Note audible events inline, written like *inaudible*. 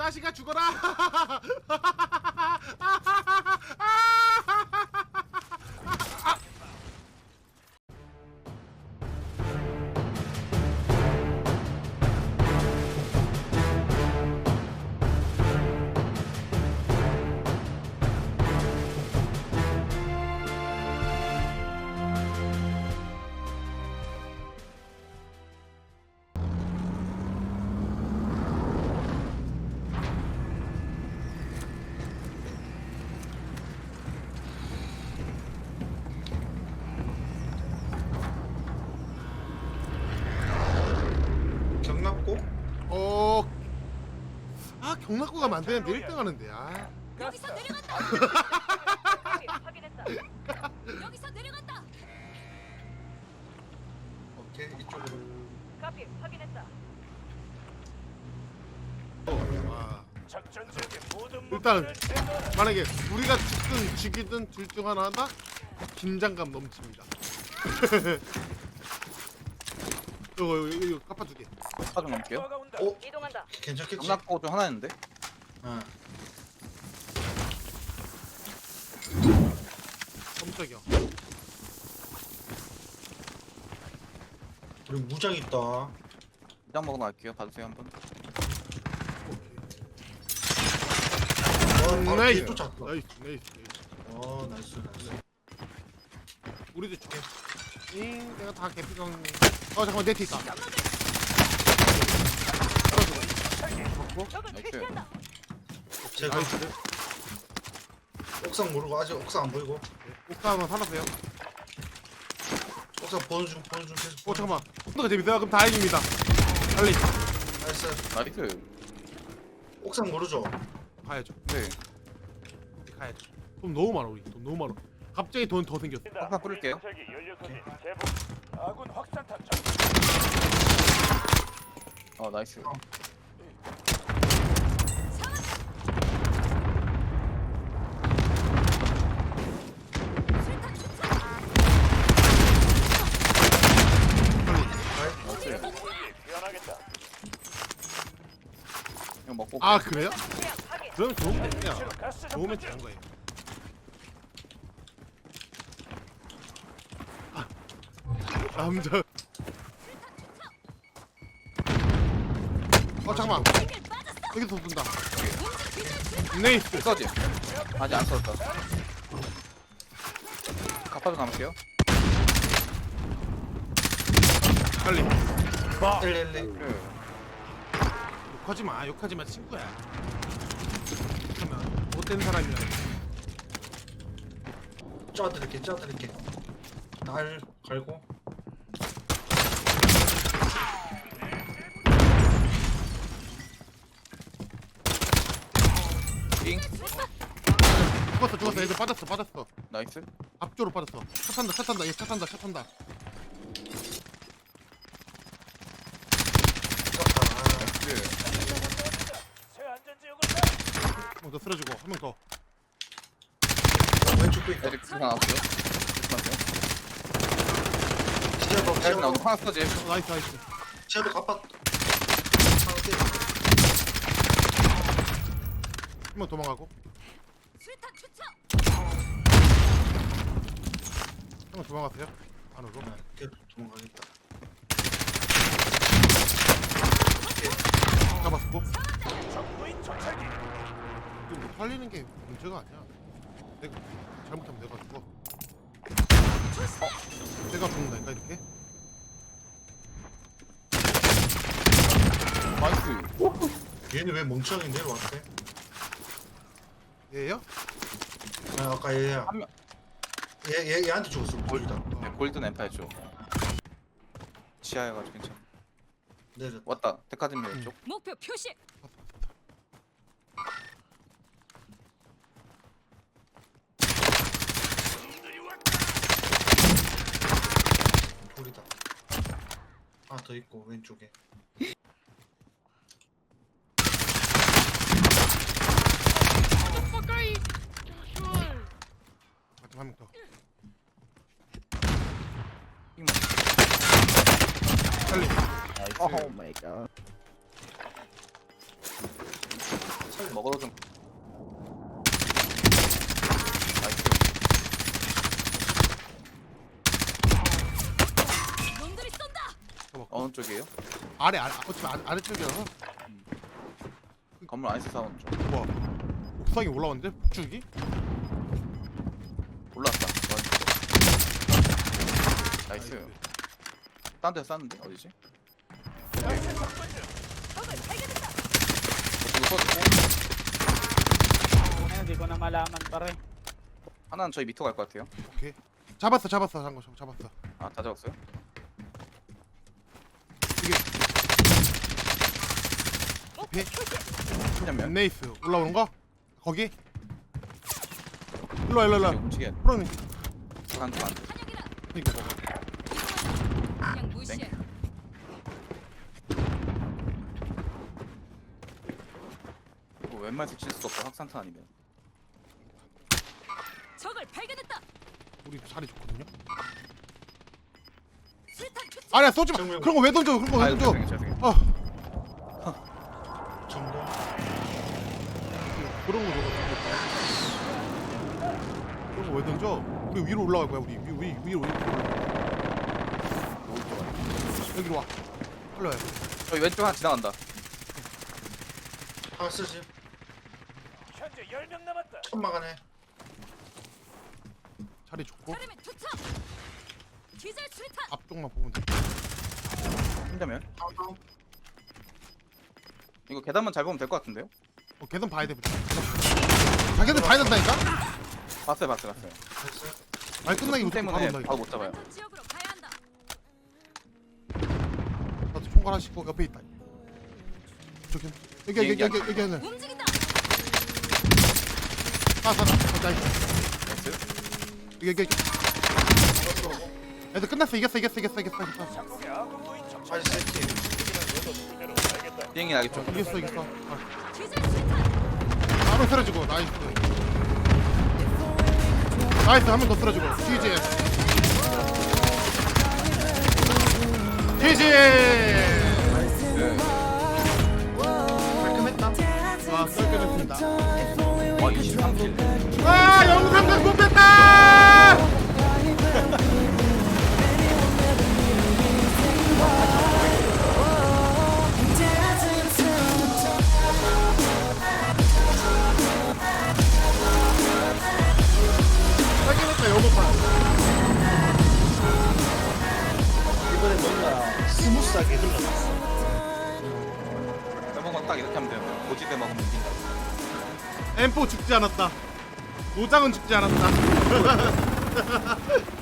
자식아 죽어라. *laughs* 어. 아 경락고가 만드는데 1등 하는데. 아. 여기서 내려간다. *laughs* 확인했다. 여기서 내려간다. 오케이 이쪽으로 카피 확인했다. 와. 일단. 만약에 우리가 죽든 죽이든 둘 중 하나다 긴장감 넘칩니다. 이거 이거 이거 까파 두 개. 사좀 넘게요. 투하가 온다. 오 이동한다. 괜찮겠지? 경락고 좀 하나 있는데. 어. 깜짝이야. 우리 무장 있다 이장 먹으러 갈게요. 봐주세요 한번. 어, 바로 나이스. 또 잡고 나이스 나이스 나이스. 어 나이스 나이스 우리도 줄게. 잉 내가 다 개피경. 어 잠깐만 내뒤 있다. 제가. 옥상 모르고 아직 옥상 안 보이고 옥사 한번 살았어요. 옥상 보는 중 보는 중 계속 어 잠깐만. 혼자가 재밌어요. 그럼 다행입니다. 빨리 나이스 나이스. 옥상 모르죠? 가야죠. 네. 가야죠. 돈 너무 많아 우리. 돈 너무 많아. 갑자기 돈 더 생겼어. 하나 뿌릴게요. 아군 확산탄 적. 어 나이스. 먹고. 아. 그래요? 그럼 좋으면 접근 중. 좋은 거예요. 아, 남자. 어 잠깐만. 여기서 쏜다. 네이스. 써지. 아직 안 썼다. 갑바도 남을게요. 빨리. 111그 욕하지 마. 욕하지 마 친구야. 그러면 못된 사람이야. 쪼아드릴게 쪼아드릴게 날 갈고 띵. 죽었어 죽었어. 애들 빠졌어 빠졌어. 나이스. 앞쪽으로 빠졌어. 차 탄다 차 탄다. 얘차 탄다 차 탄다. 아, 그새 안전 지역으로 가. 한명 더 쓰러지고 한 명 더. 왼쪽도 있다 에릭 나왔어요. 조심하세요. 지하도 에릭 나오고 하나 써지. 어, 나이스 나이스. 지하도 갑박 한명 도망가고. 한명 도망갔어요. 안으로. 이렇게 도망가겠다 잡았고. 적무인 정찰기. 이거 뭐 살리는 게 문제가 아니야. 내가 잘못하면 내가 죽어. 어? 내가 죽는다니까 이렇게? 나이스. 얘는 왜 멍청이 내려왔대? 얘요? 아 아까 얘야 한 명. 얘, 얘, 얘한테 죽었어 골다 네, 골든 엠파이죠. 지하여가지고 괜찮아. 내렸다 왔다. 데카드미 쪽. 목표 표시. 돌이다 하나 더 있고 왼쪽에 한 명 더. 띵 빨리. 나이스. Oh my god. 먹어도 좀 나이스 놈들이 쏜다. 어느 쪽이에요? 아래 아래 어차피 아래, 아래쪽이라서 건물 안에서 싸우는 쪽 뭐야 옥상에 올라왔는데 폭죽이? 올라왔다 나이스 딴 데서 쐈는데 어디지? 적을 발견했다. 이거 쏘고 Ayun, hindi ko na malaman pa rin. 하나는 저희 밑으로 갈 것 같아요 오케이 잡았어 잡았어 장거 잡았어 아다 잡았어요? 오케이 네이스 올라오는 거? 거기? 일로와 일로와 일로와 움직여 프로님 한쪽 안 돼. 그니까 그냥 무시해. 이거 웬만해서 칠 수가 없어 확산탄 아니면. 적을 발견했다. 우리 자리 좋거든요? 수류탄. 아니야 쏘지 마. 정면. 그런 거 왜 던져? 그런 거 왜 아유 던져? 어. 전공. 그런 거 저거 그런 거 왜 던져? 우리 위로 올라갈 거야 우리. 위, 위, 위로 위로 여기로 와 빨리 와요 저희 왼쪽 하나 지나간다 하나 쓰지. 현재 10명 남았다. 천막안에. 자리 좋고 사람의 투척. 기절 수류탄. 앞쪽만 보면 돼 다운 다운. 이거 계단만 잘 보면 될 것 같은데요? 어, 계단 봐야 돼 자기들 봐야 된다니까? 봤어요 봤어요 봤어요. 아니 끝나기 무조건 바로 때문에 온다니까 바로 못 잡아요 지역으로 총괄 하시고 옆에 있다. 저기 여기 여기 여기 여기 하나 움직인다. 아사나 나이스. 나이스. 여기 여기 여기. 애들 끝났어. 이겼어 이겼어 이겼어 이겼어 이겼어. 세팅. 알겠다. 비행기 나겠죠? 이겼어 이겼어. 아, 기절 수류탄. 바로 쓰러지고 나이스. 나이스 한 명 더 쓰러지고 GG 깔끔했다. 아 깔끔했습니다. 와 23킬. 아 영상을 못 뺐다 스무스하게 흘러갔어. 대목은 딱 이렇게 하면 돼요. 고지 대목은 이긴다. M4 죽지 않았다. 노장은 죽지 않았다 *laughs*